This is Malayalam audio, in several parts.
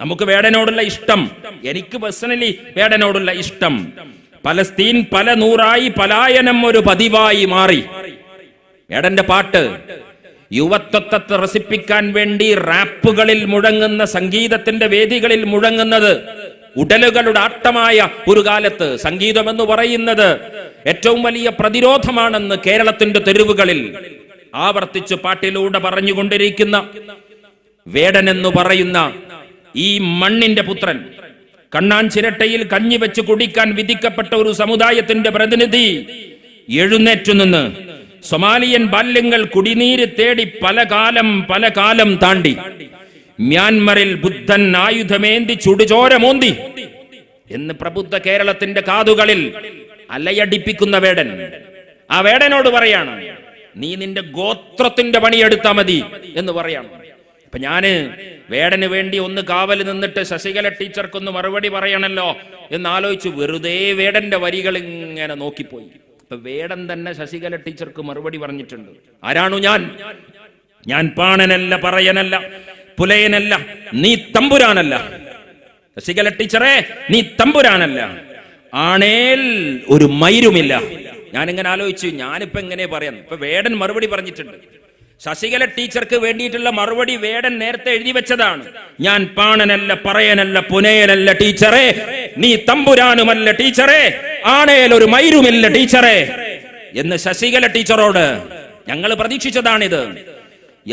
നമുക്ക് വേടനോടുള്ള ഇഷ്ടം. എനിക്ക് പേഴ്സണലി വേടനോടുള്ള ഇഷ്ടം. പലസ്തീൻ പല നൂറായി പലായനം ഒരു പതിവായി മാറി. വേടന്റെ പാട്ട് യുവത്വത്തെ റസിപ്പിക്കാൻ വേണ്ടി റാപ്പുകളിൽ മുഴങ്ങുന്ന സംഗീതത്തിന്റെ വേദികളിൽ മുഴങ്ങുന്നത് ഉടലുകളുടെ ആട്ടമായ ഒരു കാലത്ത് സംഗീതം എന്ന് പറയുന്നത് ഏറ്റവും വലിയ പ്രതിരോധമാണെന്ന് കേരളത്തിന്റെ തെരുവുകളിൽ ആവർത്തിച്ച് പാട്ടിലൂടെ പറഞ്ഞുകൊണ്ടിരിക്കുന്ന വേടനെന്ന് പറയുന്ന ഈ മണ്ണിന്റെ പുത്രൻ കണ്ണാൻ ചിരട്ടയിൽ കഞ്ഞി വെച്ച് കുടിക്കാൻ വിധിക്കപ്പെട്ട ഒരു സമുദായത്തിന്റെ പ്രതിനിധി എഴുന്നേറ്റു നിന്ന് സൊമാലിയൻ ബാല്യങ്ങൾ കുടിനീര് തേടി പല കാലം പല കാലം താണ്ടി മ്യാൻമറിൽ ബുദ്ധൻ ആയുധമേന്തി ചുടുചോരമോന്തി എന്ന് പ്രബുദ്ധ കേരളത്തിന്റെ കാതുകളിൽ അലയടിപ്പിക്കുന്ന വേടൻ. ആ വേടനോട് പറയാണ് നീ നിന്റെ ഗോത്രത്തിന്റെ പണിയെടുത്താ മതി എന്ന് പറയാണ്. അപ്പൊ ഞാൻ വേടന് വേണ്ടി ഒന്ന് കാവൽ നിന്നിട്ട് ശശികല ടീച്ചർക്കൊന്ന് മറുപടി പറയണല്ലോ എന്ന് ആലോചിച്ച് വെറുതെ വേടന്റെ വരികൾ ഇങ്ങനെ നോക്കിപ്പോയി. അപ്പൊ വേടൻ തന്നെ ശശികല ടീച്ചർക്ക് മറുപടി പറഞ്ഞിട്ടുണ്ട്. ആരാണു ഞാൻ? ഞാൻ പാണനല്ല പറയനല്ല പുലയനല്ല നീ തമ്പുരാനല്ല. ശശികല ടീച്ചറെ നീ തമ്പുരാനല്ല. ആണേൽ ഒരു മൈരുമില്ല ഞാനിങ്ങനെ ആലോചിച്ചു ഞാനിപ്പോ എങ്ങനെ പറയാം? ഇപ്പൊ വേടൻ മറുപടി പറഞ്ഞിട്ടുണ്ട്. ശശികല ടീച്ചർക്ക് വേണ്ടിയിട്ടുള്ള മറുപടി വേടൻ നേരത്തെ എഴുതി വെച്ചതാണ്. ഞാൻ പാണനല്ല പറയനല്ല പുനയനല്ല ടീച്ചറെ. നീ തമ്പുരാനുമല്ല ടീച്ചറെ. ആണേൽ ഒരു മൈരുമില്ല ടീച്ചറെ. എന്ന് ശശികല ടീച്ചറോട് ഞങ്ങൾ പ്രതീക്ഷിച്ചതാണിത്.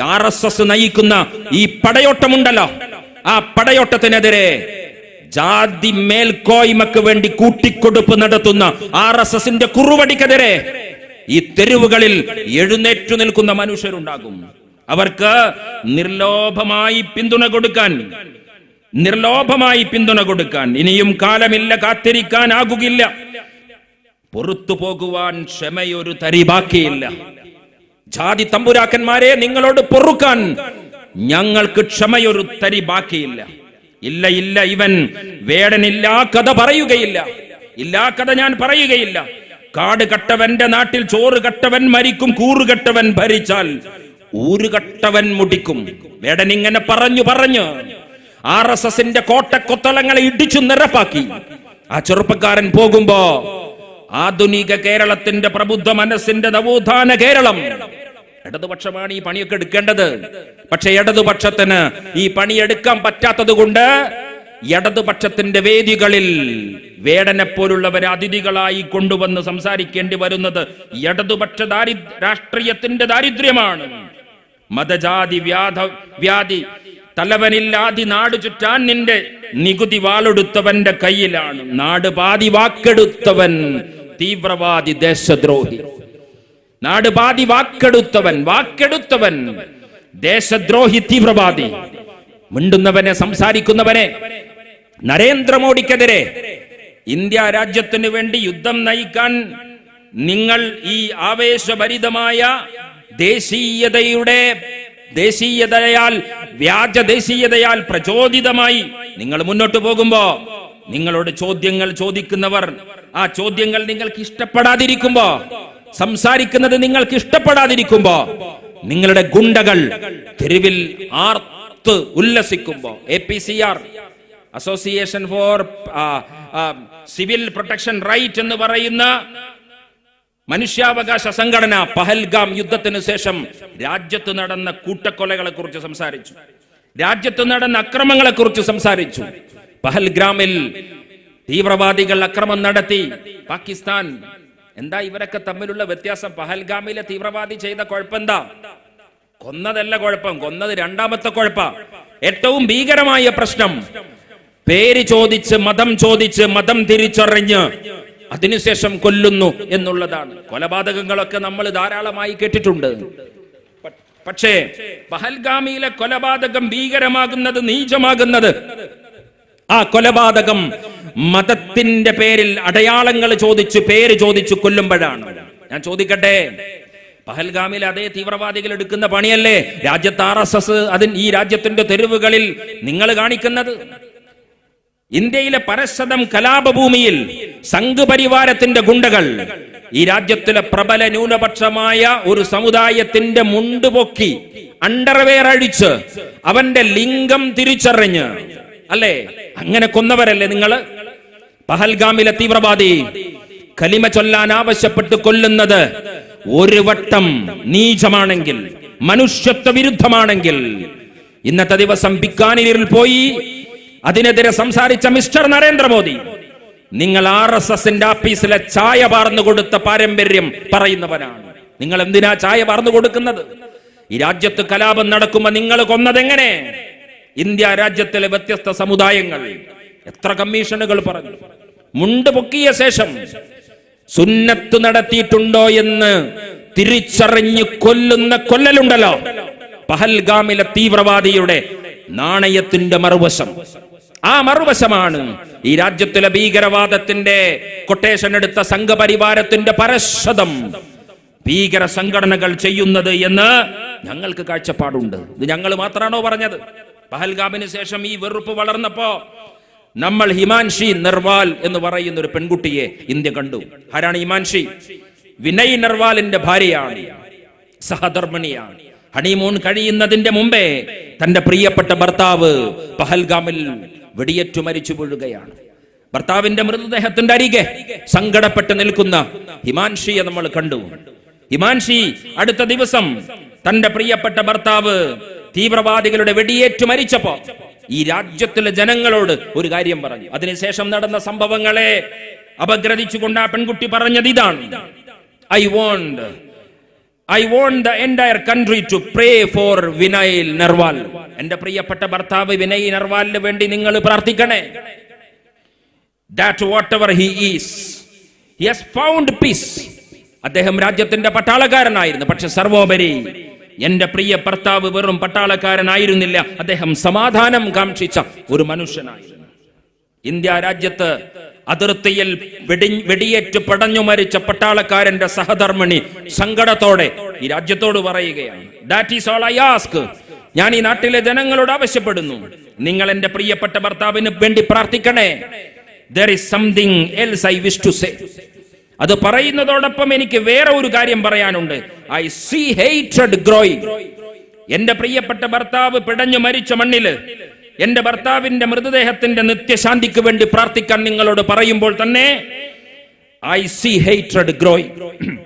ആർ എസ് എസ് നയിക്കുന്ന ഈ പടയോട്ടമുണ്ടല്ലോ. ആ പടയോട്ടത്തിനെതിരെ ജാതി മേൽക്കോയ്മക്ക് വേണ്ടി കൂട്ടിക്കൊടുപ്പ് നടത്തുന്ന ആർ എസ് എസിന്റെ കുറുവടിക്കെതിരെ ഈ തെരുവുകളിൽ എഴുന്നേറ്റു നിൽക്കുന്ന മനുഷ്യരുണ്ടാകും. അവർക്ക് നിർലോഭമായി പിന്തുണ കൊടുക്കാൻ നിർലോഭമായി പിന്തുണ കൊടുക്കാൻ ഇനിയും കാലമില്ല കാത്തിരിക്കാനാകുകില്ല. പുറത്തു പോകുവാൻ ക്ഷമയൊരു തരി ബാക്കിയില്ല. ജാതി തമ്പുരാക്കന്മാരെ നിങ്ങളോട് പൊറുക്കാൻ ഞങ്ങൾക്ക് ക്ഷമയൊരു തരി ബാക്കിയില്ല. ഇല്ല ഇല്ല ഇവൻ വേടനില്ലാ കഥ പറയുകയില്ല. ഇല്ലാ കഥ ഞാൻ പറയുകയില്ല. കാട് കട്ടവന്റെ നാട്ടിൽ ചോറ് കട്ടവൻ മരിക്കും കൂറുകട്ടവൻ ഭരിച്ചാൽ ഊരുകട്ടവൻ മുടിക്കും. വേടൻ ഇങ്ങനെ പറഞ്ഞു പറഞ്ഞു ആർ എസ് എസിന്റെ കോട്ടക്കൊത്തളങ്ങളെ ഇടിച്ചു നിരപ്പാക്കി. ആ ചെറുപ്പക്കാരൻ പോകുമ്പോ ആധുനിക കേരളത്തിന്റെ പ്രബുദ്ധ മനസ്സിന്റെ നവോത്ഥാന കേരളം. ഇടതുപക്ഷമാണ് ഈ പണിയൊക്കെ എടുക്കേണ്ടത്. പക്ഷെ ഇടതുപക്ഷത്തിന് ഈ പണിയെടുക്കാൻ പറ്റാത്തത് കൊണ്ട് ഇടതുപക്ഷത്തിന്റെ വേദികളിൽ വേടനെ പോലുള്ളവരെ അതിഥികളായി കൊണ്ടുവന്ന് സംസാരിക്കേണ്ടി വരുന്നത് ഇടതുപക്ഷ ദാരി രാഷ്ട്രീയത്തിന്റെ ദാരിദ്ര്യമാണ്. മതജാതി വ്യാധ വ്യാധി തലവനില്ലാതി നാട് ചുറ്റാൻ നിന്റെ നികുതി വാളെടുത്തവന്റെ കയ്യിലാണ്. നാട് പാതി വാക്കെടുത്തവൻ തീവ്രവാദി ദേശദ്രോഹി. നാട് പാതി വാക്കെടുത്തവൻ വാക്കെടുത്തവൻ ദേശദ്രോഹി തീവ്രവാദി. മിണ്ടുന്നവനെ സംസാരിക്കുന്നവനെ നരേന്ദ്രമോദിക്കെതിരെ ഇന്ത്യ രാജ്യത്തിനു വേണ്ടി യുദ്ധം നയിക്കാൻ നിങ്ങൾ ഈ ആവേശഭരിതമായ ദേശീയതയുടെ ദേശീയതയാൽ വ്യാജ ദേശീയതയാൽ പ്രചോദിതമായി നിങ്ങൾ മുന്നോട്ട് പോകുമ്പോ നിങ്ങളോട് ചോദ്യങ്ങൾ ചോദിക്കുന്നവർ ആ ചോദ്യങ്ങൾ നിങ്ങൾക്ക് ഇഷ്ടപ്പെടാതിരിക്കുമ്പോ സംസാരിക്കുന്നത് നിങ്ങൾക്ക് ഇഷ്ടപ്പെടാതിരിക്കുമ്പോ നിങ്ങളുടെ ഗുണ്ടകൾ തെരുവിൽ ആർത്ത് ഉല്ലസിക്കുമ്പോ A P C R association for civil protection right എന്ന് പറയുന്ന മനുഷ്യാവകാശ സംഘടന പഹൽഗാം യുദ്ധത്തിന് ശേഷം രാജ്യത്ത് നടന്ന കൂട്ടക്കൊലകളെ കുറിച്ച് സംസാരിച്ചു. രാജ്യത്ത് നടന്ന അക്രമങ്ങളെ കുറിച്ച് സംസാരിച്ചു. പഹൽഗ്രാമിൽ തീവ്രവാദികൾ അക്രമം നടത്തി. പാകിസ്ഥാൻ എന്താ ഇവരൊക്കെ തമ്മിലുള്ള വ്യത്യാസം? പഹൽഗാമിലെ തീവ്രവാദി ചെയ്ത കുഴപ്പമെന്താ കൊന്നതല്ല കുഴപ്പം. കൊന്നത് രണ്ടാമത്തെ കുഴപ്പ. ഏറ്റവും ഭീകരമായ പ്രശ്നം പേര് ചോദിച്ച് മതം ചോദിച്ച് മതം തിരിച്ചറിഞ്ഞ് അതിനുശേഷം കൊല്ലുന്നു എന്നുള്ളതാണ്. കൊലപാതകങ്ങളൊക്കെ നമ്മൾ ധാരാളമായി കേട്ടിട്ടുണ്ട്. പക്ഷേ പഹൽഗാമിയിലെ കൊലപാതകം ഭീകരമാകുന്നത് നീചമാകുന്നത്? ആ കൊലപാതകം മതത്തിന്റെ പേരിൽ അടയാളങ്ങൾ ചോദിച്ച് പേര് ചോദിച്ചു കൊല്ലുമ്പോഴാണ്. ഞാൻ ചോദിക്കട്ടെ പഹൽഗാമിൽ അതേ തീവ്രവാദികൾ എടുക്കുന്ന പണിയല്ലേ? രാജ്യത്ത് ആർ എസ് എസ് അതിന് ഈ രാജ്യത്തിന്റെ തെരുവുകളിൽ നിങ്ങൾ കാണിക്കുന്നത്? ഇന്ത്യയിലെ പരശതം കലാപഭൂമിയിൽ സംഘപരിവാരത്തിന്റെ ഗുണ്ടകൾ ഈ രാജ്യത്തിലെ പ്രബല ന്യൂനപക്ഷമായ ഒരു സമുദായത്തിന്റെ മുണ്ടുപൊക്കി അണ്ടർവെയർ അഴിച്ച് അവന്റെ ലിംഗം തിരിച്ചറിഞ്ഞ്. അല്ലേ? അങ്ങനെ കൊന്നവരല്ലേ നിങ്ങൾ പഹൽഗാമിലെ തീവ്രവാദി കലിമ ചൊല്ലാൻ ആവശ്യപ്പെട്ട് കൊല്ലുന്നത് ഒരു വട്ടം നീചമാണെങ്കിൽ മനുഷ്യത്വ വിരുദ്ധമാണെങ്കിൽ ഇന്നത്തെ ദിവസം ബിക്കാനിലിൽ പോയി അതിനെതിരെ സംസാരിച്ച മിസ്റ്റർ നരേന്ദ്രമോദി നിങ്ങൾ ആർ എസ് എസിന്റെ ആഫീസിലെ ചായ പാർന്നു കൊടുത്ത പാരമ്പര്യം പറയുന്നവനാണ്. നിങ്ങൾ എന്തിനാ ചായ പാർന്നു കൊടുക്കുന്നത് ഈ രാജ്യത്ത് കലാപം നടക്കുമ്പോ നിങ്ങൾ കൊന്നതെങ്ങനെ? ഇന്ത്യ രാജ്യത്തിലെ വ്യത്യസ്ത സമുദായങ്ങൾ. എത്ര കമ്മീഷനുകൾ പറഞ്ഞു. മുണ്ട് പൊക്കിയ ശേഷം സുന്നത്ത് നടത്തിയിട്ടുണ്ടോ എന്ന് തിരിച്ചറിഞ്ഞ് കൊല്ലുന്ന കൊല്ലലുണ്ടല്ലോ. പഹൽഗാമിലെ തീവ്രവാദിയുടെ നാണയത്തിന്റെ മറുവശം. ആ മറുവശമാണ്. ഈ രാജ്യത്തിലെ ഭീകരവാദത്തിന്റെ കൊട്ടേഷൻ എടുത്ത സംഘപരിവാരത്തിന്റെ പരശതം ഭീകര സംഘടനകൾ ചെയ്യുന്നത് എന്ന് ഞങ്ങൾക്ക് കാഴ്ചപ്പാടുണ്ട്. ഇത് ഞങ്ങൾ മാത്രമാണോ പറഞ്ഞത്? പഹൽഗാമിന് ശേഷം ഈ വെറുപ്പ് വളർന്നപ്പോ നമ്മൾ ഹിമാൻഷി നിർവാൽ എന്ന് പറയുന്ന ഒരു പെൺകുട്ടിയെ ഇന്ത്യ കണ്ടു. ആരാണ് ഹിമാൻഷി? വിനയ് നിർവാലിന്റെ ഭാര്യയാണ്. സഹധർമ്മിണിയാണ്. ഹണിമൂൺ കഴിയുന്നതിന്റെ മുമ്പേ തന്റെ പ്രിയപ്പെട്ട ഭർത്താവ് പഹൽഗാമിൽ വെടിയേറ്റു മരിച്ചു വീഴുകയാണ്. ഭർത്താവിന്റെ മൃതദേഹത്തിന്റെ അരികെ സങ്കടപ്പെട്ട് നിൽക്കുന്ന ഹിമാൻഷിയെ നമ്മൾ കണ്ടു. ഹിമാൻഷി അടുത്ത ദിവസം തന്റെ പ്രിയപ്പെട്ട ഭർത്താവ് തീവ്രവാദികളുടെ വെടിയേറ്റു മരിച്ചപ്പോ ഈ രാജ്യത്തിലെ ജനങ്ങളോട് ഒരു കാര്യം പറഞ്ഞു. അതിനുശേഷം നടന്ന സംഭവങ്ങളെ അപഗ്രഥിച്ചുകൊണ്ട് ആ പെൺകുട്ടി പറഞ്ഞത് ഇതാണ്. I want I want the entire country to pray for Vinay Narwal എന്റെ പ്രിയപ്പെട്ട ഭർത്താവ് വിനയ് നർവാലിന് വേണ്ടി നിങ്ങൾ പ്രാർത്ഥിക്കണേ. That whatever he is he has found peace അദ്ദേഹം രാജ്യത്തിന്റെ പട്ടാളക്കാരനായിരുന്നു പക്ഷെ സർവോപരി എന്റെ പ്രിയ ഭർത്താവ് വെറും പട്ടാളക്കാരനായിരുന്നില്ല. അദ്ദേഹം സമാധാനം കാക്ഷിച്ച ഒരു മനുഷ്യനായിരുന്നു. ഇന്ത്യ രാജ്യത്ത് അതിർത്തിയിൽ വെടി വെടിയേറ്റ് പടഞ്ഞു മരിച്ച പട്ടാളക്കാരന്റെ സഹധർമ്മിണി സങ്കടത്തോടെ ഈ രാജ്യത്തോട് പറയുകയാണ്. That is all I ask ഞാൻ ഈ നാട്ടിലെ ജനങ്ങളോട് ആവശ്യപ്പെടുന്നു. നിങ്ങൾ എന്റെ പ്രിയപ്പെട്ട ഭർത്താവിന് വേണ്ടി പ്രാർത്ഥിക്കണേ. There is something else I wish to say അത് പറയുന്നതോടൊപ്പം എനിക്ക് വേറെ ഒരു കാര്യം പറയാനുണ്ട്. ഐ സീ ഹെയ്റ്റഡ് ഗ്രോയിങ് എന്റെ പ്രിയപ്പെട്ട ഭർത്താവ് പിടഞ്ഞു മരിച്ച മണ്ണിൽ എന്റെ ഭർത്താവിന്റെ മൃതദേഹത്തിന്റെ നിത്യശാന്തിക്ക് വേണ്ടി പ്രാർത്ഥിക്കാൻ നിങ്ങളോട് പറയുമ്പോൾ തന്നെ ഐ സി ഹെയ്റ്റഡ് ഗ്രോയിങ്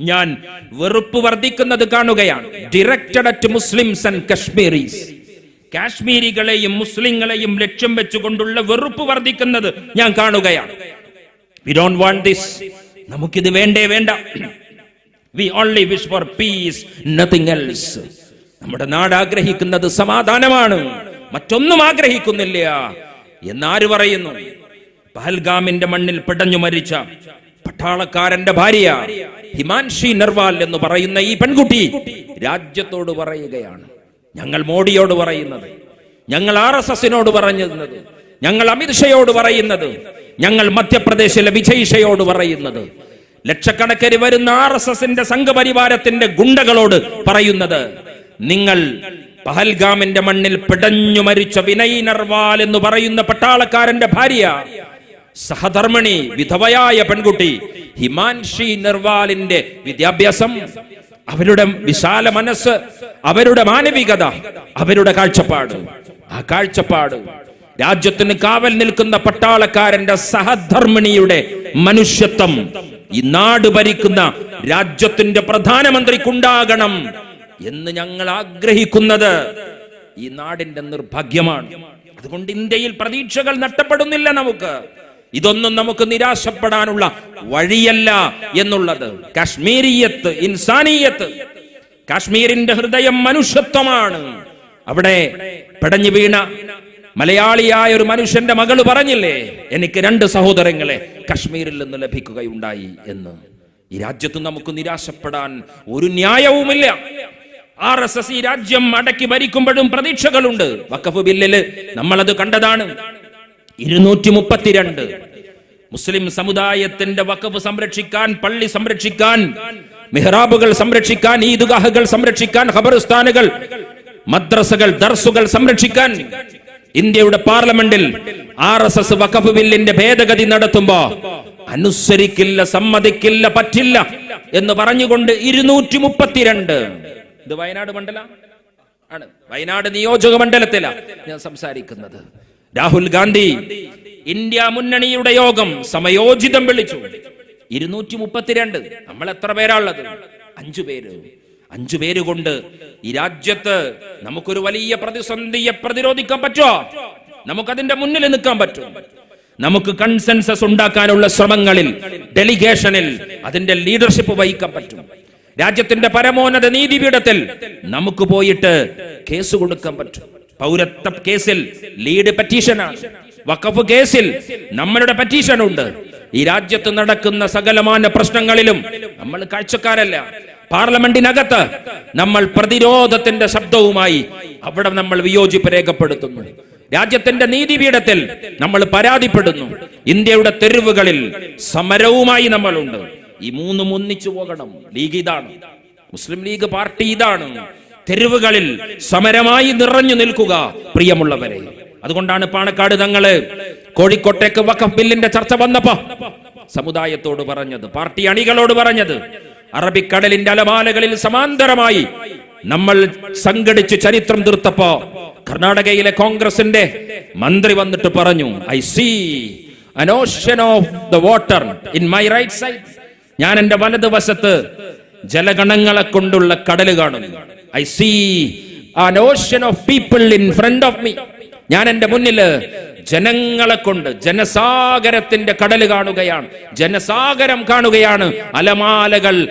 ഞാൻ വെറുപ്പ് വർദ്ധിക്കുന്നത് കാണുകയാണ്. Directed at Muslims and Kashmiris കാശ്മീരികളെയും മുസ്ലിങ്ങളെയും ലക്ഷ്യം വെച്ചുകൊണ്ടുള്ള വെറുപ്പ് വർദ്ധിക്കുന്നത് ഞാൻ കാണുകയാണ്. വി ഡോണ്ട് വാണ്ട് ദിസ് നമുക്കിത് വേണ്ടേ വേണ്ട. We only wish for peace nothing else നമ്മുടെ നാട് ആഗ്രഹിക്കുന്നത് സമാധാനമാണ്. മറ്റൊന്നും ആഗ്രഹിക്കുന്നില്ല. എന്നാര് പറയുന്നു? പഹൽഗാമിന്റെ മണ്ണിൽ പിടഞ്ഞു മരിച്ച പട്ടാളക്കാരന്റെ ഭാര്യ ഹിമാൻഷി നർവാൽ എന്ന് പറയുന്ന ഈ പെൺകുട്ടി രാജ്യത്തോട് പറയുകയാണ്. ഞങ്ങൾ മോഡിയോട് പറയുന്നത് ഞങ്ങൾ ആർ എസ് എസിനോട് പറഞ്ഞിരുന്നത് ഞങ്ങൾ അമിത്ഷയോട് പറയുന്നത് ഞങ്ങൾ മധ്യപ്രദേശിലെ വിജയ്ഷയോട് പറയുന്നത്. ലക്ഷക്കണക്കിന് വരുന്ന ആർ എസ് എസിന്റെ സംഘപരിവാരത്തിന്റെ ഗുണ്ടകളോട് പറയുന്നത് നിങ്ങൾ പഹൽഗാമിന്റെ മണ്ണിൽ പിടഞ്ഞു മരിച്ച വിനയ് നർവാൽ എന്ന് പറയുന്ന പട്ടാളക്കാരന്റെ ഭാര്യ സഹധർമ്മിണി വിധവയായ പെൺകുട്ടി ഹിമാൻഷി നിർവാലിന്റെ വിദ്യാഭ്യാസം. അവരുടെ വിശാല മനസ്സ് അവരുടെ മാനവികത അവരുടെ കാഴ്ചപ്പാട്. ആ കാഴ്ചപ്പാട് രാജ്യത്തിന് കാവൽ നിൽക്കുന്ന പട്ടാളക്കാരന്റെ സഹധർമ്മിണിയുടെ മനുഷ്യത്വം ഈ നാട് ഭരിക്കുന്ന രാജ്യത്തിന്റെ പ്രധാനമന്ത്രിക്കുണ്ടാകണം. എന്ന് ഞങ്ങൾ ആഗ്രഹിക്കുന്നത്. ഈ നാടിന്റെ നിർഭാഗ്യമാണ്. അതുകൊണ്ട് ഇന്ത്യയിൽ പ്രതീക്ഷകൾ നഷ്ടപ്പെടുന്നില്ല നമുക്ക്. ഇതൊന്നും നമുക്ക് നിരാശപ്പെടാനുള്ള വഴിയല്ല എന്നുള്ളത്. കാശ്മീരിയത്ത് ഇൻസാനിയത്ത്. കാശ്മീരിന്റെ ഹൃദയം മനുഷ്യത്വമാണ്. അവിടെ പടഞ്ഞു വീണ മലയാളിയായ ഒരു മനുഷ്യന്റെ മകൾ പറഞ്ഞില്ലേ എനിക്ക് രണ്ട് സഹോദരങ്ങളെ കശ്മീരിൽ നിന്ന് ലഭിക്കുകയുണ്ടായി എന്ന്. ഈ രാജ്യത്ത് നമുക്ക് നിരാശപ്പെടാൻ ഒരു ന്യായവുമില്ല. ആർ എസ് എസ് ഈ രാജ്യം അടക്കി ഭരിക്കുമ്പോഴും പ്രതീക്ഷകളുണ്ട്. വക്കഫ് ബില്ലിൽ നമ്മളത് കണ്ടതാണ്. ഇരുന്നൂറ്റി മുപ്പത്തിരണ്ട് മുസ്ലിം സമുദായത്തിന്റെ വക്കഫ് സംരക്ഷിക്കാൻ പള്ളി സംരക്ഷിക്കാൻ മെഹ്റാബുകൾ സംരക്ഷിക്കാൻ ഈദ്ഗാഹുകൾ സംരക്ഷിക്കാൻ ഖബർസ്ഥാനുകൾ മദ്രസകൾ ദർസുകൾ സംരക്ഷിക്കാൻ ഇന്ത്യയുടെ പാർലമെന്റിൽ ആർ എസ് എസ് വഖഫ് ബില്ലിന്റെ ഭേദഗതി നടത്തുമ്പോ അനുസരിക്കില്ല സമ്മതിക്കില്ല പറ്റില്ല എന്ന് പറഞ്ഞുകൊണ്ട് ഇരുന്നൂറ്റി മുപ്പത്തിരണ്ട് ഇത് വയനാട് മണ്ഡല ആണ്. വയനാട് നിയോജക മണ്ഡലത്തിലാണ് ഞാൻ സംസാരിക്കുന്നത്. രാഹുൽ ഗാന്ധി ഇന്ത്യ മുന്നണിയുടെ യോഗം സമയോചിതം വിളിച്ചു. ഇരുന്നൂറ്റി മുപ്പത്തിരണ്ട് നമ്മൾ എത്ര പേരാള്ളത്? അഞ്ചു പേര്. അഞ്ചു പേര് കൊണ്ട് ഈ രാജ്യത്ത് നമുക്കൊരു വലിയ പ്രതിസന്ധിയെ പ്രതിരോധിക്കാൻ പറ്റുമോ? നമുക്കതിന്റെ മുന്നിൽ നിൽക്കാൻ പറ്റും. നമുക്ക് കൺസെൻസസ് ഉണ്ടാക്കാനുള്ള ശ്രമങ്ങളിൽ ഡെലിഗേഷനിൽ അതിന്റെ ലീഡർഷിപ്പ് വഹിക്കാൻ പറ്റും. രാജ്യത്തിന്റെ പരമോന്നത നീതിപീഠത്തിൽ നമുക്ക് പോയിട്ട് കേസ് കൊടുക്കാൻ പറ്റും. പൗരത്വ കേസിൽ ലീഡ് പെറ്റീഷനാണ് വഖഫ് കേസിൽ നമ്മളുടെ പെറ്റീഷൻ ഉണ്ട് ഈ രാജ്യത്ത് നടക്കുന്ന സകലമാന പ്രശ്നങ്ങളിലും നമ്മൾ കാഴ്ചക്കാരല്ല. പാർലമെന്റിനകത്ത് നമ്മൾ പ്രതിരോധത്തിന്റെ ശബ്ദവുമായി അവിടെ നമ്മൾ വിയോജിപ്പ് രേഖപ്പെടുത്തുന്നു. രാജ്യത്തിന്റെ നീതിപീഠത്തിൽ നമ്മൾ പരാതിപ്പെടുന്നു. ഇന്ത്യയുടെ തെരുവുകളിൽ സമരവുമായി നമ്മളുണ്ട്. ഈ മൂന്നും ഒന്നിച്ചു പോകണം. ലീഗ് ഇതാണ്. മുസ്ലിം ലീഗ് പാർട്ടി ഇതാണ്. തെരുവുകളിൽ സമരമായി നിറഞ്ഞു നിൽക്കുക പ്രിയമുള്ളവരെ. അതുകൊണ്ടാണ് പാണക്കാട് തങ്ങൾ കോഴിക്കോട്ടേക്ക് വക്കം ബില്ലിന്റെ ചർച്ച വന്നപ്പോ സമുദായത്തോട് പറഞ്ഞത് പാർട്ടി അണികളോട് പറഞ്ഞത് അറബിക്കടലിന്റെ അലമാലകളിൽ സമാന്തരമായി നമ്മൾ സംഘടിച്ച് ചരിത്രം തീർത്തപ്പോ കർണാടകയിലെ കോൺഗ്രസിന്റെ മന്ത്രി വന്നിട്ട് പറഞ്ഞു I see an of of the in my right side ഞാൻ എന്റെ വലതുവശത്ത് ജലഗണങ്ങളെ കൊണ്ടുള്ള കടൽ കാണുന്നു I see an ocean of people in front of me ഞാൻ എന്റെ മുന്നിൽ ജനങ്ങളെ കൊണ്ട് ജനസാഗരത്തിന്റെ കടൽ കാണുകയാണ്. ജനസാഗരം കാണുകയാണ്. അലമാലകൾ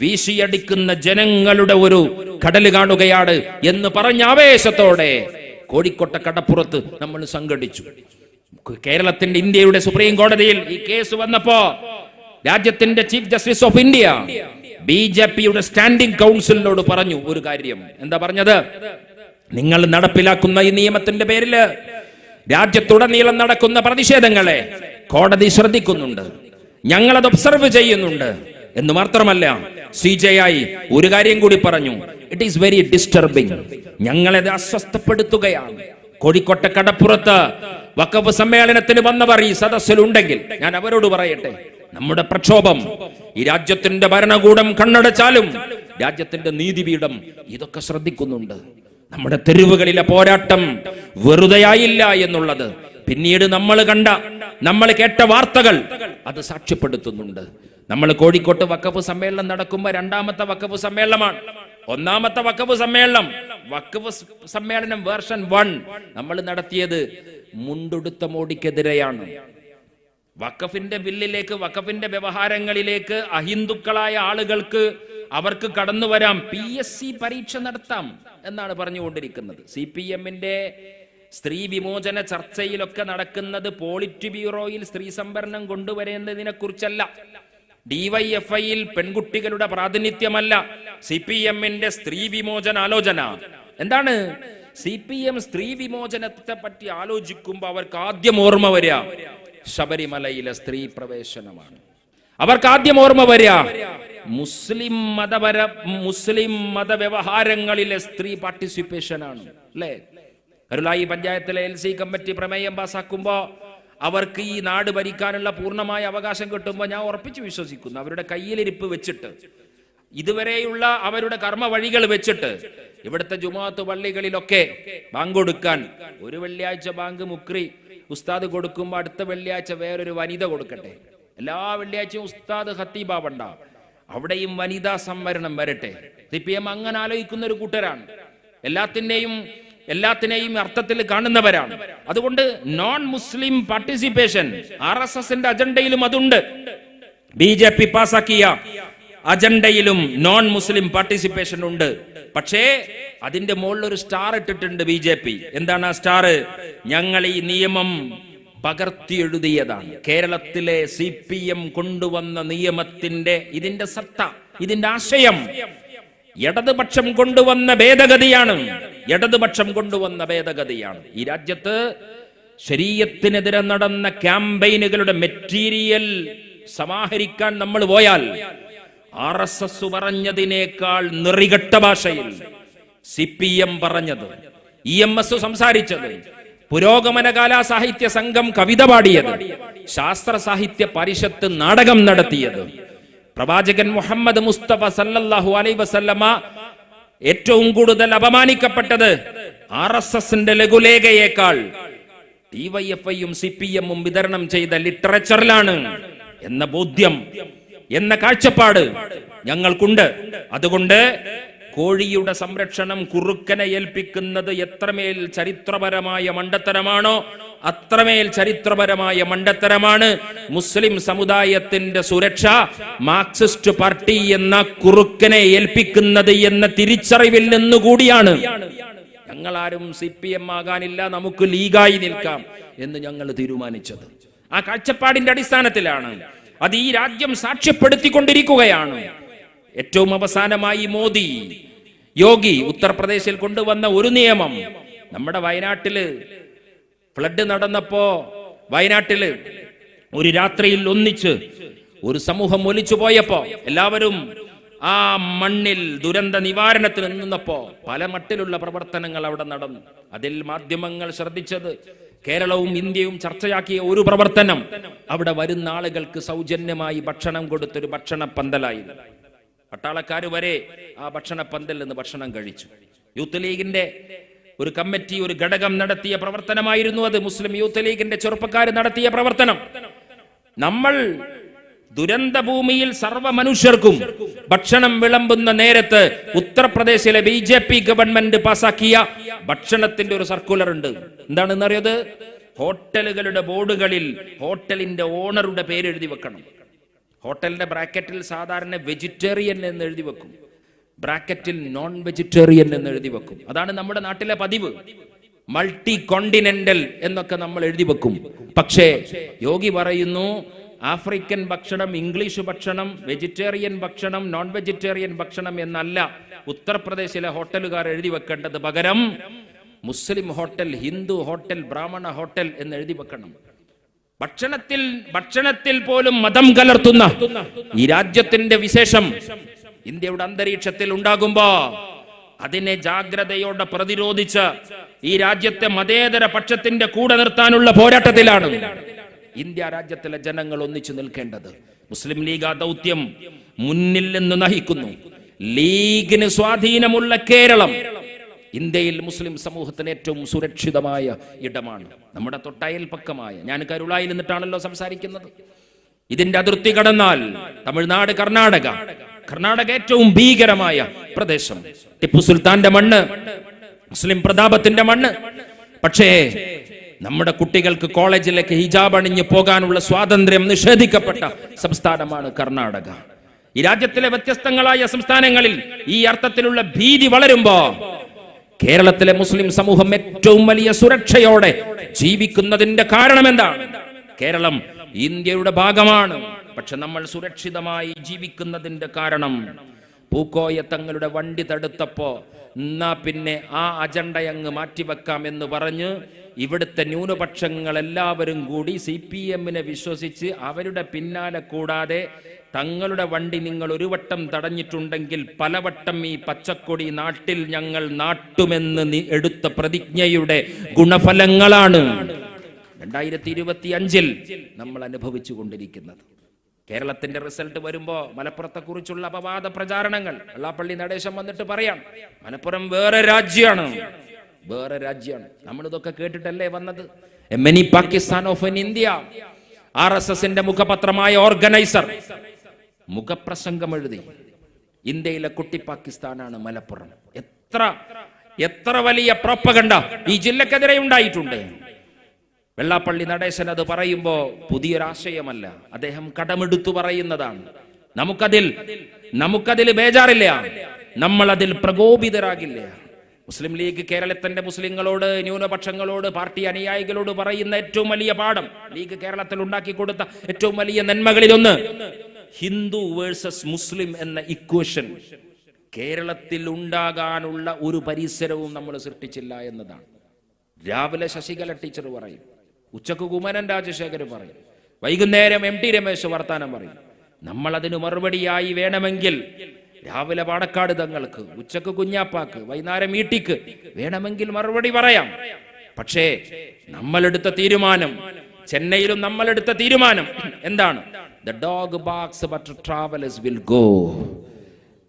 വീശിയടിക്കുന്ന ജനങ്ങളുടെ ഒരു കടൽ കാണുകയാണ് എന്ന് പറഞ്ഞ ആവേശത്തോടെ കോഴിക്കോട്ടെ കടപ്പുറത്ത് നമ്മൾ സംഘടിച്ചു. കേരളത്തിന്റെ ഇന്ത്യയുടെ സുപ്രീം കോടതിയിൽ ഈ കേസ് വന്നപ്പോ രാജ്യത്തിന്റെ chief justice of India B J പിയുടെ സ്റ്റാൻഡിംഗ് കൗൺസിലിനോട് പറഞ്ഞു ഒരു കാര്യം. എന്താ പറഞ്ഞത്? നിങ്ങൾ നടപ്പിലാക്കുന്ന ഈ നിയമത്തിന്റെ പേരിൽ രാജ്യത്തുടനീളം നടക്കുന്ന പ്രതിഷേധങ്ങളെ കോടതി ശ്രദ്ധിക്കുന്നുണ്ട്. ഞങ്ങളത് ഒബ്സർവ് ചെയ്യുന്നുണ്ട്. എന്ന് മാത്രമല്ല സി ജെ ആയി ഒരു കാര്യം കൂടി പറഞ്ഞു. ഇറ്റ് ഈസ് വെരി ഡിസ്റ്റർബിംഗ് ഞങ്ങളത് അസ്വസ്ഥപ്പെടുത്തുകയാണ്. കോഴിക്കോട്ടെ കടപ്പുറത്ത് വക്കപ്പ് സമ്മേളനത്തിന് വന്നവർ ഈ സദസ്സിലുണ്ടെങ്കിൽ ഞാൻ അവരോട് പറയട്ടെ. നമ്മുടെ പ്രക്ഷോഭം. ഈ രാജ്യത്തിന്റെ ഭരണകൂടം കണ്ണടച്ചാലും രാജ്യത്തിന്റെ നീതിപീഠം ഇതൊക്കെ ശ്രദ്ധിക്കുന്നുണ്ട്. നമ്മുടെ തെരുവുകളിലെ പോരാട്ടം വെറുതെയായില്ല എന്നുള്ളത്. പിന്നീട് നമ്മൾ കണ്ട നമ്മൾ കേട്ട വാർത്തകൾ അത് സാക്ഷ്യപ്പെടുത്തുന്നുണ്ട്. നമ്മൾ കോഴിക്കോട്ട് വക്കഫ് സമ്മേളനം നടക്കുമ്പോൾ രണ്ടാമത്തെ വക്കഫ് സമ്മേളനമാണ്. ഒന്നാമത്തെ വക്കഫ് സമ്മേളനം വക്കഫ് സമ്മേളനം വേർഷൻ വൺ നമ്മൾ നടത്തിയത് മുണ്ടുടുത്ത മോഡിക്കെതിരെയാണ്. വഖഫിന്റെ ബില്ലിലേക്ക് വക്കഫിന്റെ വ്യവഹാരങ്ങളിലേക്ക് അഹിന്ദുക്കളായ ആളുകൾക്ക് അവർക്ക് കടന്നു വരാം. പി എസ് സി പരീക്ഷ നടത്താം എന്നാണ് പറഞ്ഞുകൊണ്ടിരിക്കുന്നത്. സി പി എമ്മിന്റെ സ്ത്രീ വിമോചന ചർച്ചയിലൊക്കെ നടക്കുന്നത് പോളിറ്റ് ബ്യൂറോയിൽ സ്ത്രീ സംവരണം കൊണ്ടുവരുന്നതിനെ കുറിച്ചല്ല ഡിവൈഎഫ്ഐയിൽ പെൺകുട്ടികളുടെ പ്രാതിനിധ്യമല്ല സി പി എമ്മിന്റെ സ്ത്രീ വിമോചന ആലോചന. എന്താണ്? സി പി എം സ്ത്രീ വിമോചനത്തെ പറ്റി ആലോചിക്കുമ്പോൾ അവർക്ക് ആദ്യം ഓർമ്മ വരിക. ശബരിമലയിലെ സ്ത്രീ പ്രവേശനമാണ്. അവർക്ക് ആദ്യം ഓർമ്മ വരിക മുസ്ലിം മതപര മുസ്ലിം മതവ്യവഹാരങ്ങളിലെ സ്ത്രീ പാർട്ടിസിപ്പേഷൻ ആണ് അല്ലേ? കരുളായി പഞ്ചായത്തിലെ എൽ സി കമ്മിറ്റി പ്രമേയം പാസാക്കുമ്പോ അവർക്ക് ഈ നാട് ഭരിക്കാനുള്ള പൂർണമായ അവകാശം കിട്ടുമ്പോൾ ഞാൻ ഉറപ്പിച്ചു വിശ്വസിക്കുന്നു അവരുടെ കയ്യിലിരിപ്പ് വെച്ചിട്ട് ഇതുവരെയുള്ള അവരുടെ കർമ്മ വഴികൾ വെച്ചിട്ട് ഇവിടുത്തെ ജുമാഅത്ത് പള്ളികളിലൊക്കെ ബാങ്ക് കൊടുക്കാൻ ഒരു വെള്ളിയാഴ്ച ബാങ്ക് മുക്രി ഉസ്താദ് കൊടുക്കുമ്പോൾ അടുത്ത വെള്ളിയാഴ്ച വേറൊരു വനിത കൊടുക്കട്ടെ. എല്ലാ വെള്ളിയാഴ്ചയും ഉസ്താദ് ഹത്തീബാവണ്ട അവിടെയും വനിതാ സംവരണം വരട്ടെ. പി എം അങ്ങനെ ആലോചിക്കുന്ന ഒരു കൂട്ടരാണ്. എല്ലാത്തിന്റെയും എല്ലാത്തിനെയും അർത്ഥത്തിൽ കാണുന്നവരാണ്. അതുകൊണ്ട് non Muslim participation R S എസിന്റെ അജണ്ടയിലും അതുണ്ട്. ബി ജെ പി പാസാക്കിയ അജണ്ടയിലും നോൺ മുസ്ലിം പാർട്ടിസിപ്പേഷൻ ഉണ്ട്. പക്ഷേ അതിന്റെ മുകളിൽ ഒരു സ്റ്റാർ ഇട്ടിട്ടുണ്ട് ബി ജെ പി എന്താണ് ആ സ്റ്റാർ ഞങ്ങൾ ഈ നിയമം പകർത്തി എഴുതിയതാണ് കേരളത്തിലെ സി പി എം കൊണ്ടുവന്ന നിയമത്തിന്റെ ഇതിന്റെ സത്ത ഇതിന്റെ ആശയം ഇടതുപക്ഷം കൊണ്ടുവന്ന ഭേദഗതിയാണ്. ഇടതുപക്ഷം കൊണ്ടുവന്ന ഭേദഗതിയാണ്. ഈ രാജ്യത്ത് ശരീരത്തിനെതിരെ നടന്ന ക്യാമ്പയിനുകളുടെ മെറ്റീരിയൽ സമാഹരിക്കാൻ നമ്മൾ പോയാൽ ആർ എസ് എസ് പറഞ്ഞതിനേക്കാൾ നിറികെട്ട ഭാഷയിൽ സി പി എം പറഞ്ഞത് ഇ എം എസ് സംസാരിച്ചത് പുരോഗമന കലാ സാഹിത്യ സംഘം കവിത പാടിയത് ശാസ്ത്ര സാഹിത്യ പരിഷത്ത് നാടകം നടത്തിയത്. പ്രവാചകൻ മുഹമ്മദ് മുസ്തഫ സല്ലല്ലാഹു അലൈ വസല്ലമ ഏറ്റവും കൂടുതൽ അപമാനിക്കപ്പെട്ടത് ആർ എസ് എസിന്റെ ലഘുലേഖയേക്കാൾ ഡിവൈഎഫ്ഐയും സി പി എമ്മും വിതരണം ചെയ്ത ലിറ്ററേച്ചറിലാണ് എന്ന ബോധ്യം എന്ന കാഴ്ചപ്പാട് ഞങ്ങൾക്കുണ്ട്. അതുകൊണ്ട് കോഴിയുടെ സംരക്ഷണം കുറുക്കനെ ഏൽപ്പിക്കുന്നത് എത്രമേൽ ചരിത്രപരമായ മണ്ടത്തരമാണോ അത്രമേൽ ചരിത്രപരമായ മണ്ടത്തരമാണ് മുസ്ലിം സമുദായത്തിന്റെ സുരക്ഷ. മാർക്സിസ്റ്റ് പാർട്ടി എന്ന കുറുക്കനെ ഏൽപ്പിക്കുന്നത് എന്ന തിരിച്ചറിവിൽ നിന്നുകൂടിയാണ്. ഞങ്ങൾ ആരും സി പി എം ആകാനില്ല നമുക്ക് ലീഗായി നിൽക്കാം എന്ന് ഞങ്ങൾ തീരുമാനിച്ചത്. ആ കാഴ്ചപ്പാടിന്റെ അടിസ്ഥാനത്തിലാണ് അത് ഈ രാജ്യം സാക്ഷ്യപ്പെടുത്തിക്കൊണ്ടിരിക്കുകയാണ്. ഏറ്റവും അവസാനമായി മോദി യോഗി ഉത്തർപ്രദേശിൽ കൊണ്ടുവന്ന ഒരു നിയമം. നമ്മുടെ വയനാട്ടിൽ ഫ്ലഡ് നടന്നപ്പോ വയനാട്ടിൽ ഒരു രാത്രിയിൽ ഒന്നിച്ച് ഒരു സമൂഹം ഒലിച്ചു പോയപ്പോ എല്ലാവരും ആ മണ്ണിൽ ദുരന്ത നിവാരണത്തിന് നിന്നപ്പോ പല മട്ടിലുള്ള പ്രവർത്തനങ്ങൾ അവിടെ നടന്നു. അതിൽ മാധ്യമങ്ങൾ ശ്രദ്ധിച്ചത് കേരളവും ഇന്ത്യയും ചർച്ചയാക്കിയ ഒരു പ്രവർത്തനം അവിടെ വരുന്ന ആളുകൾക്ക് സൗജന്യമായി ഭക്ഷണം കൊടുത്തൊരു ഭക്ഷണ പന്തലായി പട്ടാളക്കാർ വരെ ആ ഭക്ഷണ പന്തലിൽ നിന്ന് ഭക്ഷണം കഴിച്ചു. യൂത്ത് ലീഗിന്റെ ഒരു കമ്മിറ്റി ഒരു ഘടകം നടത്തിയ പ്രവർത്തനമായിരുന്നു അത്. മുസ്ലിം യൂത്ത് ലീഗിന്റെ ചെറുപ്പക്കാർ നടത്തിയ പ്രവർത്തനം. നമ്മൾ ദുരന്ത ഭൂമിയിൽ സർവ മനുഷ്യർക്കും ഭക്ഷണം വിളമ്പുന്ന നേരത്ത് ഉത്തർപ്രദേശിലെ ബി ജെ പി ഗവൺമെന്റ് പാസാക്കിയ ഭക്ഷണത്തിന്റെ ഒരു സർക്കുലർ ഉണ്ട്. എന്താണെന്ന് അറിയത് ഹോട്ടലുകളുടെ ബോർഡുകളിൽ ഹോട്ടലിന്റെ ഓണറുടെ പേര് എഴുതി വെക്കണം. ഹോട്ടലിന്റെ ബ്രാക്കറ്റിൽ സാധാരണ വെജിറ്റേറിയൻ എന്ന് എഴുതി വെക്കും. ബ്രാക്കറ്റിൽ നോൺ വെജിറ്റേറിയൻ എന്ന് എഴുതി വെക്കും. അതാണ് നമ്മുടെ നാട്ടിലെ പതിവ്. മൾട്ടി കോണ്ടിനെന്റൽ എന്നൊക്കെ നമ്മൾ എഴുതി വെക്കും. പക്ഷേ യോഗി പറയുന്നു ആഫ്രിക്കൻ ഭക്ഷണം ഇംഗ്ലീഷ് ഭക്ഷണം വെജിറ്റേറിയൻ ഭക്ഷണം നോൺ വെജിറ്റേറിയൻ ഭക്ഷണം എന്നല്ല ഉത്തർപ്രദേശിലെ ഹോട്ടലുകാർ എഴുതി വെക്കേണ്ടത് പകരം മുസ്ലിം ഹോട്ടൽ ഹിന്ദു ഹോട്ടൽ ബ്രാഹ്മണ ഹോട്ടൽ എന്ന് എഴുതി വെക്കണം. ഭക്ഷണത്തിൽ ഭക്ഷണത്തിൽ പോലും മതം കലർത്തുന്ന ഈ രാജ്യത്തിന്റെ വിശേഷം ഇന്ത്യയുടെ അന്തരീക്ഷത്തിൽ ഉണ്ടാകുമ്പോ അതിനെ ജാഗ്രതയോടെ പ്രതിരോധിച്ച് ഈ രാജ്യത്തെ മതേതര പക്ഷത്തിന്റെ കൂടെ നിർത്താനുള്ള പോരാട്ടത്തിലാണ്. ഇന്ത്യ രാജ്യത്തിലെ ജനങ്ങൾ ഒന്നിച്ചു നിൽക്കേണ്ടത്. മുസ്ലിം ലീഗ് ആ ദൗത്യം മുന്നിൽ നിന്ന് നയിക്കുന്നു ലീഗിന് സ്വാധീനമുള്ള കേരളം ഇന്ത്യയിൽ മുസ്ലിം സമൂഹത്തിന് ഏറ്റവും സുരക്ഷിതമായ ഇടമാണ്. നമ്മുടെ തൊട്ടയൽപക്കമായ ഞാൻ കരുളായി നിന്നിട്ടാണല്ലോ സംസാരിക്കുന്നത്. ഇതിന്റെ അതിർത്തി കടന്നാൽ തമിഴ്നാട് കർണാടക. കർണാടക ഏറ്റവും ഭീകരമായ പ്രദേശം. ടിപ്പു സുൽത്താന്റെ മണ്ണ് മുസ്ലിം പ്രതാപത്തിന്റെ മണ്ണ്. പക്ഷേ നമ്മുടെ കുട്ടികൾക്ക് കോളേജിലേക്ക് ഹിജാബ് അണിഞ്ഞ് പോകാനുള്ള സ്വാതന്ത്ര്യം നിഷേധിക്കപ്പെട്ട സംസ്ഥാനമാണ് കർണാടക. ഈ രാജ്യത്തിലെ വ്യത്യസ്തങ്ങളായ സംസ്ഥാനങ്ങളിൽ ഈ അർത്ഥത്തിലുള്ള ഭീതി വളരുമ്പോ കേരളത്തിലെ മുസ്ലിം സമൂഹം ഏറ്റവും വലിയ സുരക്ഷയോടെ ജീവിക്കുന്നതിന്റെ കാരണം എന്താണ് കേരളം ഇന്ത്യയുടെ ഭാഗമാണ്. പക്ഷെ നമ്മൾ സുരക്ഷിതമായി ജീവിക്കുന്നതിന്റെ കാരണം പൂക്കോയ തങ്ങളുടെ വണ്ടി തടുത്തപ്പോ എന്നാ പിന്നെ ആ അജണ്ടയങ്ങ് മാറ്റിവെക്കാം എന്ന് പറഞ്ഞ് ഇവിടുത്തെ ന്യൂനപക്ഷങ്ങൾ എല്ലാവരും കൂടി സി പി എമ്മിനെ വിശ്വസിച്ച് അവരുടെ പിന്നാലെ കൂടാതെ തങ്ങളുടെ വണ്ടി നിങ്ങൾ ഒരു വട്ടം തടഞ്ഞിട്ടുണ്ടെങ്കിൽ പലവട്ടം ഈ പച്ചക്കൊടി നാട്ടിൽ ഞങ്ങൾ നാട്ടുമെന്ന് എടുത്ത പ്രതിജ്ഞയുടെ ഗുണഫലങ്ങളാണ്. രണ്ടായിരത്തി ഇരുപത്തി അഞ്ചിൽ നമ്മൾ അനുഭവിച്ചു കൊണ്ടിരിക്കുന്നത്. കേരളത്തിന്റെ റിസൾട്ട് വരുമ്പോ മലപ്പുറത്തെ കുറിച്ചുള്ള അപവാദ പ്രചാരണങ്ങൾ. വെള്ളാപ്പള്ളി നടേശം വന്നിട്ട് പറയാം മലപ്പുറം വേറെ രാജ്യമാണ് വേറെ രാജ്യമാണ് നമ്മൾ ഇതൊക്കെ കേട്ടിട്ടല്ലേ വന്നത്? Many Pakistan of in India R S എസിന്റെ മുഖപത്രമായ ഓർഗനൈസർ. മുഖപ്രസംഗം എഴുതി. ഇന്ത്യയിലെ കുട്ടി പാകിസ്ഥാനാണ് മലപ്പുറം. എത്ര എത്ര വലിയ പ്രോപ്പകണ്ട ഈ ജില്ലക്കെതിരെ ഉണ്ടായിട്ടുണ്ട്. വെള്ളാപ്പള്ളി നടേശൻ അത് പറയുമ്പോ പുതിയൊരാശയമല്ല. അദ്ദേഹം കടമെടുത്തു പറയുന്നതാണ്. നമുക്കതിൽ നമുക്കതിൽ ബേജാറില്ല. നമ്മൾ അതിൽ പ്രകോപിതരാകില്ല. മുസ്ലിം ലീഗ് കേരളത്തിന്റെ മുസ്ലിങ്ങളോട് ന്യൂനപക്ഷങ്ങളോട് പാർട്ടി അനുയായികളോട് പറയുന്ന ഏറ്റവും വലിയ പാഠം ലീഗ് കേരളത്തിൽ ഉണ്ടാക്കി കൊടുത്ത ഏറ്റവും വലിയ നന്മകളിലൊന്ന് ഹിന്ദു വേഴ്സസ് മുസ്ലിം എന്ന ഇക്വേഷൻ. കേരളത്തിൽ ഉണ്ടാകാനുള്ള ഒരു പരിസരവും നമ്മൾ സൃഷ്ടിച്ചില്ല എന്നതാണ്. രാവിലെ ശശികല ടീച്ചർ പറയും ഉച്ചയ്ക്ക് കുമരൻ രാജശേഖർ പറയും. വൈകുന്നേരം എം ടി രമേശ് വർത്താനം പറയും. നമ്മൾ അതിന് മറുപടിയായി വേണമെങ്കിൽ രാവിലെ പാണക്കാട് തങ്ങൾക്ക് ഉച്ചയ്ക്ക് കുഞ്ഞാപ്പാക്ക് വൈകുന്നേരം ഈട്ടിക്ക് വേണമെങ്കിൽ മറുപടി പറയാം. പക്ഷേ നമ്മളെടുത്ത തീരുമാനം ചെന്നൈയിലും നമ്മളെടുത്ത തീരുമാനം എന്താണ്? Dog barks travellers will go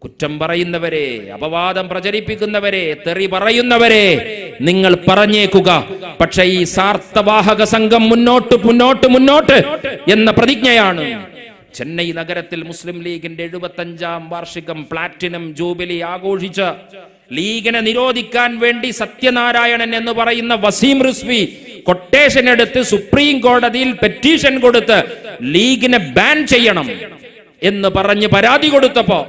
കുറ്റം പറയുന്നവരെ അപവാദം പ്രചരിപ്പിക്കുന്നവരെ തെറി പറയുന്നവരെ നിങ്ങൾ പറഞ്ഞേക്കുക. പക്ഷേ ഈ സാർത്ഥവാഹക സംഘം മുന്നോട്ട് മുന്നോട്ട് മുന്നോട്ട് എന്ന പ്രതിജ്ഞയാണ്. ചെന്നൈ നഗരത്തിൽ മുസ്ലിം ലീഗിന്റെ എഴുപത്തഞ്ചാം വാർഷികം പ്ലാറ്റിനം ജൂബിലി ആഘോഷിച്ച ലീഗിനെ നിരോധിക്കാൻ വേണ്ടി സത്യനാരായണൻ എന്ന് പറയുന്ന വസീം റിസ്വി കൊട്ടേഷൻ എടുത്ത് സുപ്രീം കോടതിയിൽ പെറ്റീഷൻ കൊടുത്ത് ലീഗിനെ ബാൻ ചെയ്യണം എന്ന് പറഞ്ഞ് പരാതി കൊടുത്തപ്പോ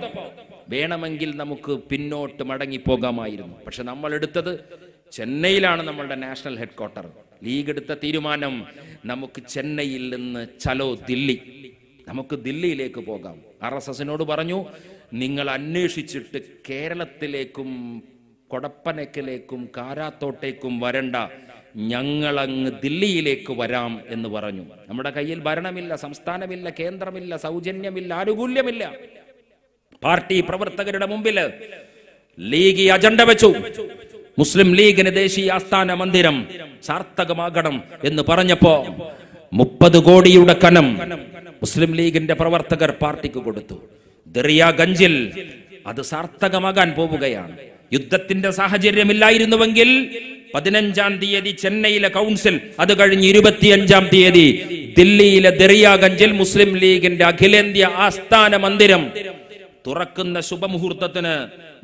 വേണമെങ്കിൽ നമുക്ക് പിന്നോട്ട് മടങ്ങി പോകാമായിരുന്നു പക്ഷെ നമ്മൾ എടുത്തത് ചെന്നൈയിലാണ് നമ്മളുടെ നാഷണൽ ഹെഡ് ക്വാർട്ടർ ലീഗ് എടുത്ത തീരുമാനം നമുക്ക് ചെന്നൈയിൽ നിന്ന് ചലോ ദില്ലി. നമുക്ക് ദില്ലിയിലേക്ക് പോകാം. ആർ എസ് എസിനോട് പറഞ്ഞു നിങ്ങൾ അന്വേഷിച്ചിട്ട് കേരളത്തിലേക്കും കൊടപ്പനക്കിലേക്കും കാരാത്തോട്ടേക്കും വരണ്ട. ഞങ്ങളങ്ങ് ദില്ലിയിലേക്ക് വരാം എന്ന് പറഞ്ഞു. നമ്മുടെ കയ്യിൽ ഭരണമില്ല സംസ്ഥാനമില്ല കേന്ദ്രമില്ല സൗജന്യമില്ല ആനുകൂല്യമില്ല. പാർട്ടി പ്രവർത്തകരുടെ മുമ്പിൽ ലീഗ് അജണ്ട വെച്ചു. മുസ്ലിം ലീഗിന് ദേശീയ ആസ്ഥാന മന്ദിരം സാർത്ഥകമാകണം എന്ന് പറഞ്ഞപ്പോ മുപ്പത് കോടിയുടെ കനം മുസ്ലിം ലീഗിന്റെ പ്രവർത്തകർ പാർട്ടിക്ക് കൊടുത്തു. ദറിയാഗഞ്ചിൽ അത് സാർത്ഥകമാകാൻ പോവുകയാണ്. യുദ്ധത്തിന്റെ സാഹചര്യമില്ലായിരുന്നുവെങ്കിൽ പതിനഞ്ചാം തീയതി ചെന്നൈയിലെ കൗൺസിൽ അത് കഴിഞ്ഞ് ഇരുപത്തിയഞ്ചാം തീയതി ദില്ലിയിലെ ദറിയാഗഞ്ചിൽ മുസ്ലിം ലീഗിന്റെ അഖിലേന്ത്യ ആസ്ഥാന മന്ദിരം തുറക്കുന്ന ശുഭമുഹൂർത്തത്തിന്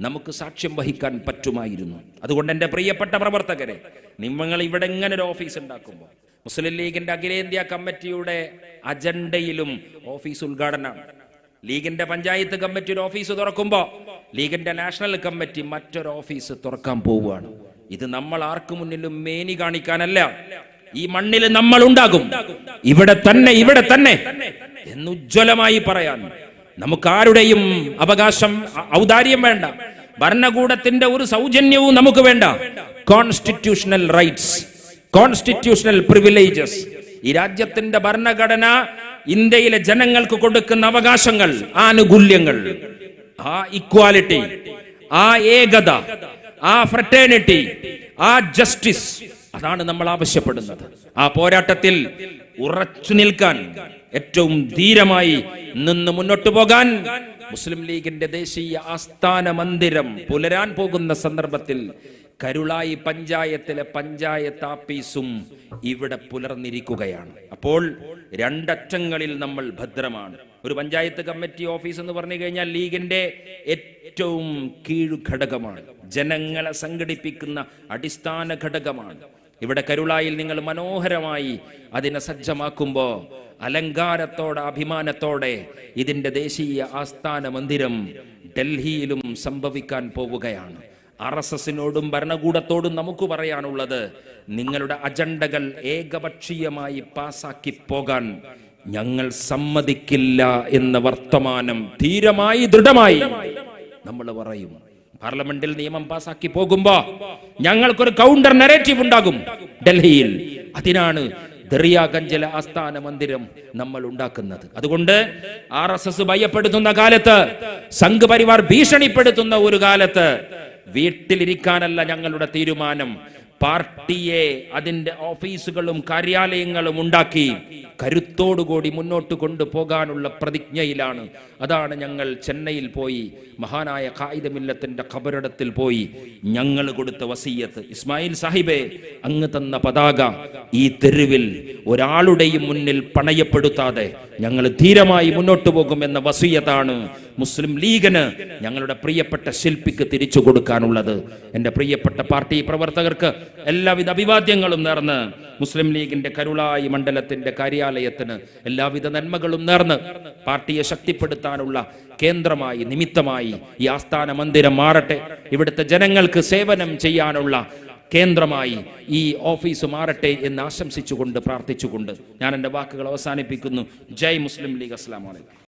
നമുക്ക് സാക്ഷ്യം വഹിക്കാൻ പറ്റുമായിരുന്നു. അതുകൊണ്ട് എന്റെ പ്രിയപ്പെട്ട പ്രവർത്തകരെ നിങ്ങൾ ഇവിടെ എങ്ങനെ ഒരു ഓഫീസ് ഉണ്ടാക്കുമ്പോൾ മുസ്ലിം ലീഗിന്റെ അഖിലേന്ത്യാ കമ്മിറ്റിയുടെ അജണ്ടയിലും ഓഫീസ് ഉദ്ഘാടനം ലീഗിന്റെ പഞ്ചായത്ത് കമ്മിറ്റി ഒരു ഓഫീസ് തുറക്കുമ്പോൾ ലീഗിന്റെ നാഷണൽ കമ്മിറ്റി മറ്റൊരു ഓഫീസ് തുറക്കാൻ പോവുകയാണ്. ഇത് നമ്മൾ ആർക്കു മുന്നിലും മേനി കാണിക്കാനല്ല ഈ മണ്ണിൽ നമ്മൾ ഉണ്ടാകും. ഇവിടെ തന്നെ ഇവിടെ തന്നെ എന്ന് ഉജ്ജ്വലമായി പറയാൻ നമുക്ക് ആരുടെയും അവകാശം ഔദാര്യം വേണ്ട. ഭരണകൂടത്തിന്റെ ഒരു സൗജന്യവും നമുക്ക് വേണ്ട. കോൺസ്റ്റിറ്റ്യൂഷണൽ റൈറ്റ്സ് കോൺസ്റ്റിറ്റ്യൂഷണൽ പ്രിവിലേജസ് ഈ രാജ്യത്തിന്റെ ഭരണഘടന ഇന്ത്യയിലെ ജനങ്ങൾക്ക് കൊടുക്കുന്ന അവകാശങ്ങൾ ആനുകൂല്യങ്ങൾ. ആ ഇക്വാലിറ്റി ആ ഏകത ആ ഫ്രട്ടേണിറ്റി ആ ജസ്റ്റിസ് അതാണ് നമ്മൾ ആവശ്യപ്പെടുന്നത്. ആ പോരാട്ടത്തിൽ ഉറച്ചു നിൽക്കാൻ ഏറ്റവും ധീരമായി നിന്ന് മുന്നോട്ട് പോകാൻ മുസ്ലിം ലീഗിന്റെ ദേശീയ ആസ്ഥാന മന്ദിരം പുലരാൻ പോകുന്ന സന്ദർഭത്തിൽ കരുളായി പഞ്ചായത്തിലെ പഞ്ചായത്ത് ആപ്പീസും ഇവിടെ പുലർന്നിരിക്കുകയാണ്. അപ്പോൾ രണ്ടറ്റങ്ങളിൽ നമ്മൾ ഭദ്രമാണ്. ഒരു പഞ്ചായത്ത് കമ്മിറ്റി ഓഫീസ് എന്ന് പറഞ്ഞു കഴിഞ്ഞാൽ ലീഗിന്റെ ഏറ്റവും കീഴ് ഘടകമാണ് ജനങ്ങളെ സംഘടിപ്പിക്കുന്ന അടിസ്ഥാന ഘടകമാണ്. ഇവിടെ കരുളായിൽ നിങ്ങൾ മനോഹരമായി അതിനെ സജ്ജമാക്കുമ്പോൾ അലങ്കാരത്തോടെ അഭിമാനത്തോടെ ഇതിന്റെ ദേശീയ ആസ്ഥാന മന്ദിരം ഡൽഹിയിലും സംഭവിക്കാൻ പോവുകയാണ്. ആർ എസ് എസിനോടും ഭരണകൂടത്തോടും നമുക്ക് പറയാനുള്ളത് നിങ്ങളുടെ അജണ്ടകൾ ഏകപക്ഷീയമായി പാസാക്കി പോകാൻ ഞങ്ങൾ സമ്മതിക്കില്ല എന്ന വർത്തമാനം ധീരമായി ദൃഢമായി നമ്മൾ പറയും. പാർലമെന്റിൽ നിയമം പാസാക്കി പോകുമ്പോ ഞങ്ങൾക്കൊരു കൗണ്ടർ നെറേറ്റീവ് ഉണ്ടാകും. ഡൽഹിയിൽ അതിനാണ് ദറിയാഗഞ്ചിലെ ആസ്ഥാന മന്ദിരം നമ്മൾ ഉണ്ടാക്കുന്നത്. അതുകൊണ്ട് ആർ എസ് എസ് ഭയപ്പെടുത്തുന്ന കാലത്ത് സംഘ് പരിവാർ ഭീഷണിപ്പെടുത്തുന്ന ഒരു കാലത്ത് വീട്ടിലിരിക്കാനല്ല ഞങ്ങളുടെ തീരുമാനം. പാർട്ടിയെ അതിന്റെ ഓഫീസുകളും കാര്യാലയങ്ങളും ഉണ്ടാക്കി കരുത്തോടുകൂടി മുന്നോട്ട് കൊണ്ടുപോകാനുള്ള പ്രതിജ്ഞയിലാണ്. അതാണ് ഞങ്ങൾ ചെന്നൈയിൽ പോയി മഹാനായ ഖായിദമില്ലത്തിന്റെ ഖബറിടത്തിൽ പോയി ഞങ്ങൾ കൊടുത്ത വസീയത്ത്. ഇസ്മായിൽ സാഹിബെ അങ്ങ് തന്ന പതാക ഈ തെരുവിൽ ഒരാളുടെയും മുന്നിൽ പണയപ്പെടുത്താതെ ഞങ്ങൾ ധീരമായി മുന്നോട്ട് പോകുമെന്ന വസീയത്താണ് മുസ്ലിം ലീഗിന് ഞങ്ങളുടെ പ്രിയപ്പെട്ട ശില്പിക്ക് തിരിച്ചു കൊടുക്കാനുള്ളത്. എന്റെ പ്രിയപ്പെട്ട പാർട്ടി പ്രവർത്തകർക്ക് എല്ലാവിധ അഭിവാദ്യങ്ങളും നേർന്ന് മുസ്ലിം ലീഗിന്റെ കരുളായി മണ്ഡലത്തിന്റെ കാര്യാലയത്തിന് എല്ലാവിധ നന്മകളും നേർന്ന് പാർട്ടിയെ ശക്തിപ്പെടുത്താനുള്ള കേന്ദ്രമായി നിമിത്തമായി ഈ ആസ്ഥാന മന്ദിരം മാറട്ടെ. ഇവിടുത്തെ ജനങ്ങൾക്ക് സേവനം ചെയ്യാനുള്ള കേന്ദ്രമായി ഈ ഓഫീസ് മാറട്ടെ എന്ന് ആശംസിച്ചുകൊണ്ട് പ്രാർത്ഥിച്ചുകൊണ്ട് ഞാൻ എന്റെ വാക്കുകൾ അവസാനിപ്പിക്കുന്നു. ജയ് മുസ്ലിം ലീഗ്. അസ്ലാം വലൈക്കും